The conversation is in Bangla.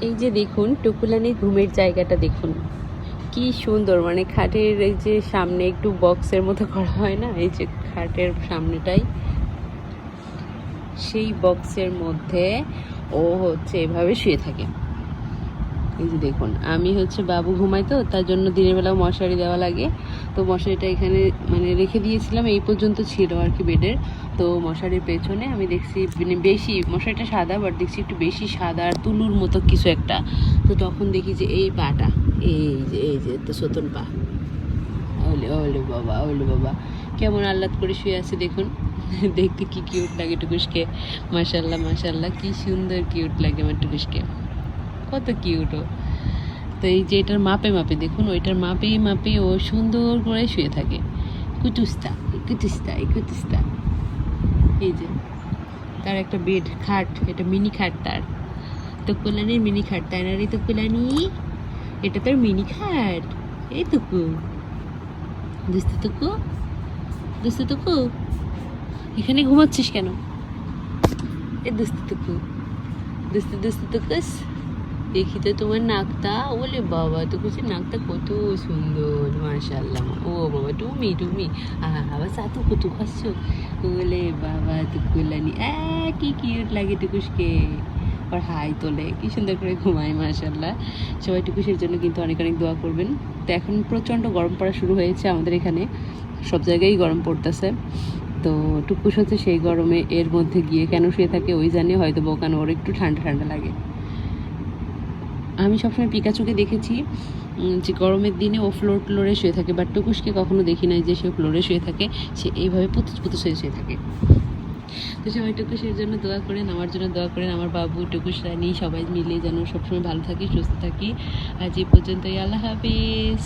এই যে দেখুন, টুকুলানি ঘুমের জায়গাটা দেখুন। কি সুন্দর মানে খাটের এই যে সামনে একটু বক্সের মতো করা হয় না? এই যে খাটের সামনেটাই। সেই বক্সের মধ্যে ও হচ্ছে এভাবে শুয়ে থাকে। এই যে দেখুন, আমি হচ্ছে বাবু ঘুমাই তো, তার জন্য দিনের বেলা মশারি দেওয়া লাগে। তো মশারিটা এখানে মানে রেখে দিয়েছিলাম, এই পর্যন্ত ছিল আর কি বেডের। তো মশারির পেছনে আমি দেখছি মানে বেশি, মশারিটা সাদা বাট দেখছি একটু বেশি সাদা আর তুলুর মতো কিছু একটা। তো তখন দেখি যে এই পাটা, এই যে এই যে, তো সতন পা। ওলে ওলে বাবা ওলে বাবা। কেমন আহ্লাদ করে শুয়ে আছে দেখুন। দেখতে কি কিউট লাগে টুকুসকে। মাশাল্লাহ মাশাল্লাহ কি সুন্দর কিউট লাগে আমার টুকুসকে। কত কিউট ও। তো এই যে এটার মাপে মাপে দেখুন, ওইটার মাপে মাপে ও সুন্দর করে শুয়ে থাকে। কুতুস্তা এই কুতুস্তা এই কুতুস্তা এই যে, তার একটা বেড খাট, এটা মিনি খাট তার। তো কোলানির মিনি খাট, তাই না রে তো কোলানি এটা তোর মিনি খাট। এই টুকু দুস্তু টুকু দুস্তু তুকু এখানে ঘুমাচ্ছিস কেন? এ দুস্তু টুকু দুস্তু দুস্তু টুকুস দেখি তো তোমার নাকটা। বলে বাবা, তো কুচি নাকটা কত সুন্দর মাশাল্লাহ ও বাবা, টুমি টুমি। আবার সাতু কত খাচ্ছ? বলে বাবা তুকুলানি এ কি কিউট লাগে টুকুসকে। আর হাই তোলে, কি সুন্দর করে ঘুমায় মাশাল্লাহ সবাই টুকুসের জন্য কিন্তু অনেক অনেক দোয়া করবেন। তো এখন প্রচণ্ড গরম পড়া শুরু হয়েছে আমাদের এখানে। সব জায়গায় গরম পড়তেছে। তো টুকুস হচ্ছে সেই গরমে এর মধ্যে গিয়ে কেন শুয়ে থাকে, ওই জানে হয়তো বোকানো ওর একটু ঠান্ডা ঠান্ডা লাগে। আমি সবসময় পিকাচুকে দেখেছি যে গরমের দিনে ও ফ্লোর ফ্লোরে শুয়ে থাকে বাট টুকুসকে কখনো দেখি নাই যে সে ফ্লোরে শুয়ে থাকে, সে এইভাবে পুতুস পুতুস হয়ে শুয়ে থাকে। তো সবাই টুকুসের জন্য দোয়া করেন, আমার জন্য দোয়া করেন, আমার বাবু টুকুস রানী, সবাই মিলে যেন সবসময় ভালো থাকি, সুস্থ থাকি। আজ এই পর্যন্তই, আল্লাহ হাফিজ।